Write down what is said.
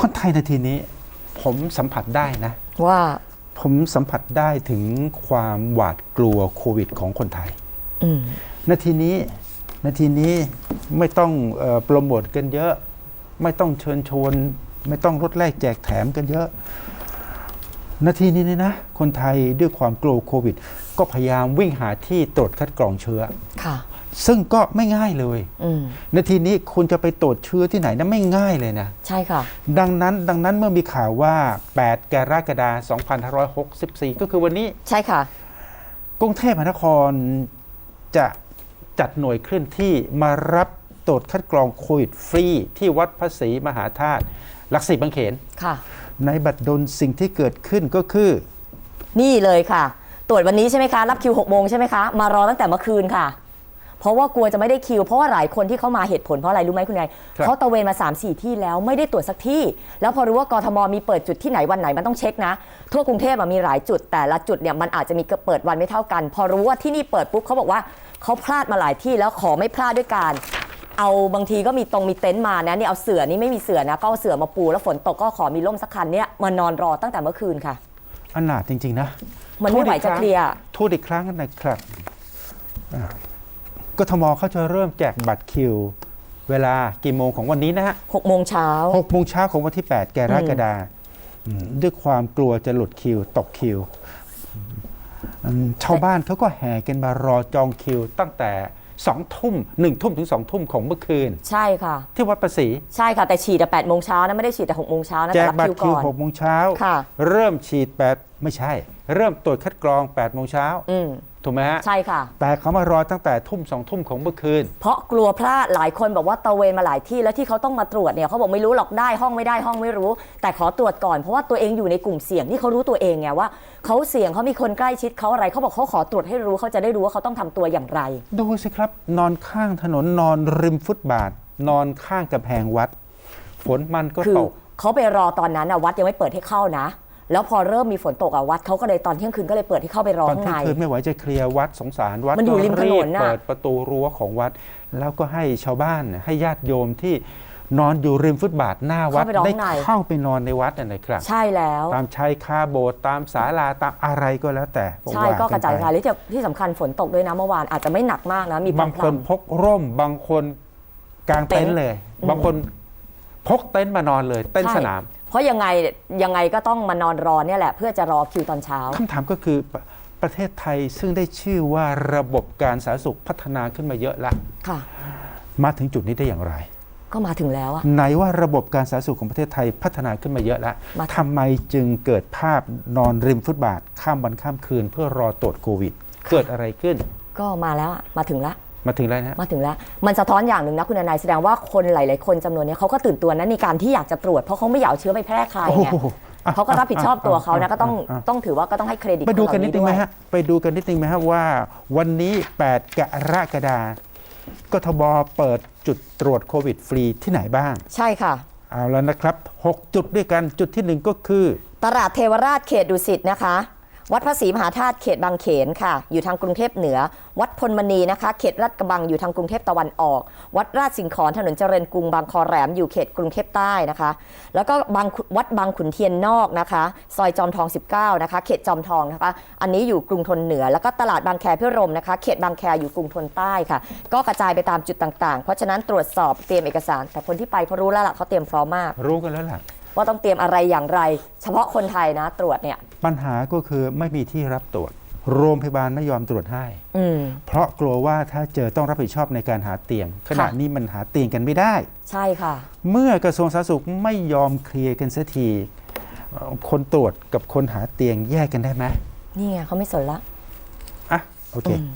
คนไทยนาทีนี้ผมสัมผัสได้นะ ว่าผมสัมผัสได้ถึงความหวาดกลัวโควิดของคนไทยอืมนาทีนี้นาทีนี้ไม่ต้องเออโปรโมทกันเยอะ ไม่ต้องเชิญชวน ไม่ต้องลดแลกแจกแถมกันเยอะนาทีนี้เนี่ยนะ คนไทยด้วยความกลัวโควิด ก็พยายามวิ่งหาที่ตรวจคัดกรองเชื้อค่ะ ซึ่งก็ไม่ง่ายเลยอืมนาทีนี้คุณจะไปตรวจเชื้อที่ไหนนะไม่ง่ายเลยนะ ใช่ค่ะ ดังนั้นดังนั้นเมื่อมีข่าวว่า 8 กรกฎาคม2564 ก็คือวันนี้ใช่ค่ะ กรุงเทพมหานครจะจัดหน่วยเคลื่อนที่มารับตรวจคัดกรองโควิดฟรี ที่วัดพระศรีมหาธาตุหลักสี่บางเขนค่ะ ในบัตรดลสิ่งที่เกิดขึ้นก็คือ นี่เลยค่ะ ตรวจวันนี้ใช่ไหมคะ รับคิว6โมงใช่ไหมคะ มารอตั้งแต่เมื่อคืนค่ะ เพราะว่ากลัวจะไม่ได้คิว เพราะว่าหลายคนที่เขามาเหตุผลเพราะอะไรรู้ไหมคุณนายครับเขาตระเวนมา 3 4 ที่แล้วไม่ได้ตรวจสักที่ แล้วพอรู้ว่ากทมมีเปิดจุดที่ไหนวันไหนมันต้องเช็คนะ ทั่วกรุงเทพอะมีหลายจุดแต่ละจุดเนี่ยมันอาจจะมีเปิดวันไม่เท่ากัน พอรู้ว่าที่นี่เปิดปุ๊บเขาบอกว่าเขาพลาดมาหลายที่แล้วขอไม่พลาดด้วยการเอาบางทีก็มีตรงมีเต็นท์มานะเนี่ยเอาเสือนี่ไม่มีเสือนะก็เอาเสือมาปูแล้วฝนตกก็ขอมีร่มสักคันเนี่ยมานอนรอตั้งแต่เมื่อคืนค่ะอนาถจริง ๆ นะ มันไม่ไหวจะเคลียร์โทษอีกครั้งนะครับอ่า กทมเขาจะเริ่มแจกบัตรคิว เวลากี่โมงของวันนี้นะฮะหกโมงเช้าหกโมงเช้าของวันที่8กรกฎาคมด้วยความกลัวจะหลุดคิว ตกคิวอืมชาวบ้านเขาก็แห่กันมารอจองคิว ตั้งแต่สองทุ่มหนึ่งทุ่มถึงสองทุ่มของเมื่อคืน ใช่ค่ะ ที่วัดประศรีใช่ค่ะ แต่ฉีดแต่แปดโมงเช้านะ ไม่ได้ฉีดแต่หกโมงเช้านะแจแต่กรับบัตคิรวคิวก่อนหกโมงเช้าค่ะเริ่มฉีดแปดไม่ใช่ เริ่มตรวจคัดกรอง8ปดโมงเช้าอืม ถูกไหมฮะใช่ค่ะ แต่เขามารอตั้งแต่ทุ่มสองทุ่มของเมื่อคืน เพราะกลัวพลาดหลายคนบอกว่าตระเวนมาหลายที่แล้วที่เขาต้องมาตรวจเนี่ยเขาบอกไม่รู้หรอกได้ห้องไม่ได้ห้องไม่รู้ แต่ขอตรวจก่อนเพราะว่าตัวเองอยู่ในกลุ่มเสี่ยงที่เขารู้ตัวเองไงว่าเขาเสี่ยงเขามีคนใกล้ชิดเขาอะไรเขาบอกเขาขอตรวจให้รู้เขาจะได้รู้ว่าเขาต้องทำตัวอย่างไร ดูสิครับ นอนข้างถนนนอนริมฟุตบาท นอนข้างกำแพงวัด ฝนมันก็คือตก เขาไปรอตอนนั้นอะวัดยังไม่เปิดให้เข้านะ แล้วพอเริ่มมีฝนตกอะวัดเขาก็เลยตอนเที่ยงคืนก็เลยเปิดให้เข้าไปรอตอนข้างเที่ยในงคืนไม่ไหวจะเคลียร์วัดสงสารวัดมันอยู่ริมถนนก็น่ะเปิดประตูรั้วของวัด แล้วก็ให้ชาวบ้านให้ญาติโยมที่นอนอยู่ริมฟุตบาทหน้าวัดเข้าไปรอได้ข้างในเข้าไปนอนในวัดนั่นนะครับ ใช่แล้ว ตามชายคาโบสถ์ตามศาลาตามอะไรก็แล้วแต่ใช่ว่าก็กระจายนกไประจายที่ที่สำคัญฝนตกด้วยนะเมื่อวานอาจจะไม่หนักมากนะมีบางพคนรำพกร่มบางคนกางเต็นเต็นท์ท์เลยอืมบางคนพกเต็นท์มานอนเลยเต็นท์ใช่สนาม เพราะยังไงยังไงก็ต้องมานอนรอเนี่ยแหละ เพื่อจะรอคิวตอนเช้า คำถามก็คือประประเทศไทยซึ่งได้ชื่อว่าระบบการสาธารณสุขพัฒนาขึ้นมาเยอะละค่ะ มาถึงจุดนี้ได้อย่างไร ก็มาถึงแล้วอะ ไหนว่าระบบการสาธารณสุขของประเทศไทยพัฒนาขึ้นมาเยอะแล้วมา ทำไมจึงเกิดภาพนอนริมฟุตบาท ข้ามวันข้ามคืน เพื่อรอตรวจโควิด เกิดอะไรขึ้น ก็มาแล้วอะมาถึงแล้ว มาถึงแล้วนะ มาถึงแล้ว มันสะท้อนอย่างหนึ่งนะคุณนายแสดงว่าคนหลาย ๆ คนจำนวนเนี้ยเขาก็ตื่นตัวนะในการที่อยากจะตรวจเพราะเขาไม่อยากเอาเชื้อไปแพร่ใครโอ้ไงโหอะเขาก็รับผิดชอบตัวเขานะก็ต้องะะต้องถือว่าก็ต้องให้เครดิตไปดูคกันเหนิล่าดนึงไหมวยฮะไปดูกันนิดนึงไหมฮะว่า วันนี้ 8 กรกฎาคมกทบเปิดจุดตรวจโควิดฟรีที่ไหนบ้าง ใช่ค่ะ เอาแล้วนะครับ 6 จุดด้วยกันจุดที่หนึ่งก็คือ ตลาดเทวราชเขตดุสิตนะคะ วัดพระศรีมหาธาตุเขตบางเขนค่ะ อยู่ทางกรุงเทพเหนือ วัดพลมณีนะคะ เขตลาดกระบังอยู่ทางกรุงเทพตะวันออก วัดราชสิงขรถนนเจริญกรุงบางคอแหลมอยู่เขตกรุงเทพใต้นะคะ แล้วก็บางวัดบางขุนเทียนนอกนะคะ ซอยจอมทอง 19 นะคะ เขตจอมทองนะคะ อันนี้อยู่กรุงทนเหนือ แล้วก็ตลาดบางแคพิรมนะคะ เขตบางแคอยู่กรุงทนใต้ค่ะ ก็กระจายไปตามจุดต่างๆ เพราะฉะนั้นตรวจสอบเตรียมเอกสาร แต่คนที่ไปเขารู้แล้วล่ะเขาเตรียมพร้อมมาก รู้กันแล้วล่ะ ว่าต้องเตรียมอะไรอย่างไร เฉพาะคนไทยนะตรวจเนี่ย ปัญหาก็คือไม่มีที่รับตรวจ โรงพยาบาลไม่ยอมตรวจให้ อืม เพราะกลัวว่าถ้าเจอต้องรับผิดชอบในการหาเตียง ขณะค่ะนี้มันหาเตียงกันไม่ได้ ใช่ค่ะ เมื่อกระทรวงสาธารณสุขไม่ยอมเคลียร์กันเสียทีเอ่อคนตรวจกับคนหาเตียงแยกกันได้ไหมนี่ไงเขาไม่สนละ อะโอเคอืม